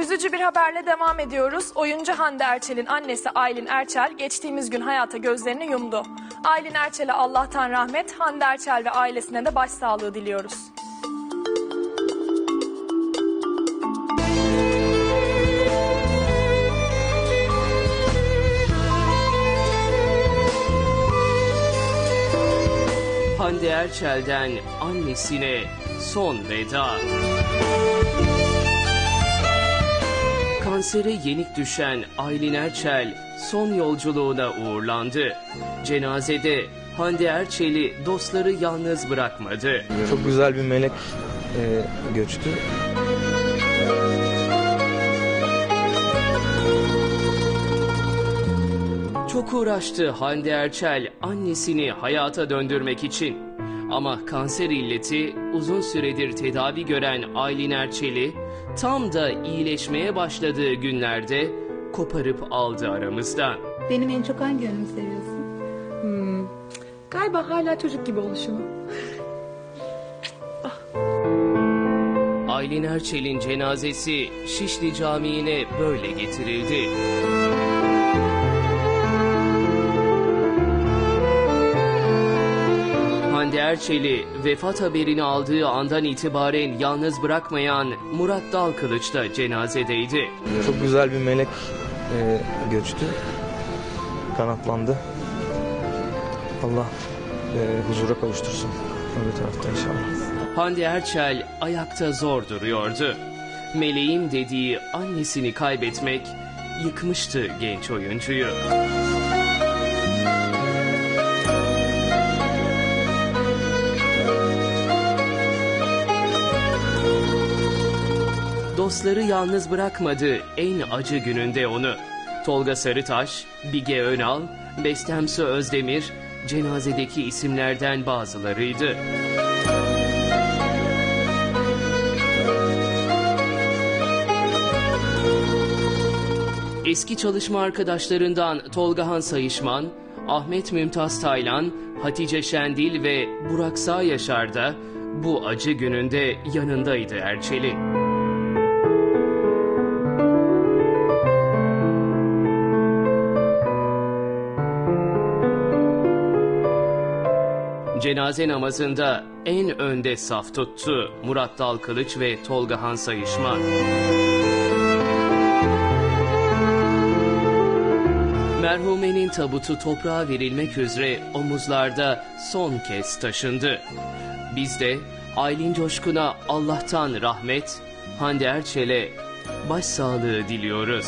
Üzücü bir haberle devam ediyoruz. Oyuncu Hande Erçel'in annesi Aylin Erçel geçtiğimiz gün hayata gözlerini yumdu. Aylin Erçel'e Allah'tan rahmet, Hande Erçel ve ailesine de başsağlığı diliyoruz. Hande Erçel'den annesine son veda. Kansere yenik düşen Aylin Erçel son yolculuğuna uğurlandı. Cenazede Hande Erçel'i dostları yalnız bırakmadı. Çok güzel bir melek e, göçtü. Çok uğraştı Hande Erçel annesini hayata döndürmek için. Ama kanser illeti uzun süredir tedavi gören Aylin Erçel'i tam da iyileşmeye başladığı günlerde koparıp aldı aramızdan. Benim en çok hangi yönümü seviyorsun? Galiba hala çocuk gibi oluşumu. Aylin Erçel'in cenazesi Şişli Camii'ne böyle getirildi. Erçel'i vefat haberini aldığı andan itibaren yalnız bırakmayan Murat Dalkılıç da cenazedeydi. Çok güzel bir melek e, göçtü. Kanatlandı. Allah e, huzura kavuştursun. Öbür tarafta inşallah. Hande Erçel ayakta zor duruyordu. Meleğim dediği annesini kaybetmek yıkmıştı genç oyuncuyu. Dostları yalnız bırakmadı en acı gününde onu. Tolga Sarıtaş, Bige Önal, Bestemsi Özdemir cenazedeki isimlerden bazılarıydı. Eski çalışma arkadaşlarından Tolgahan Sayışman, Ahmet Mümtaz Taylan, Hatice Şendil ve Burak Sağ Yaşar da bu acı gününde yanındaydı Erçel'in. Cenaze namazında en önde saf tuttu Murat Dalkılıç ve Tolga Han Sayışman. Merhumenin tabutu toprağa verilmek üzere omuzlarda son kez taşındı. Biz de Aylin Coşkun'a Allah'tan rahmet, Hande Erçel'e başsağlığı diliyoruz.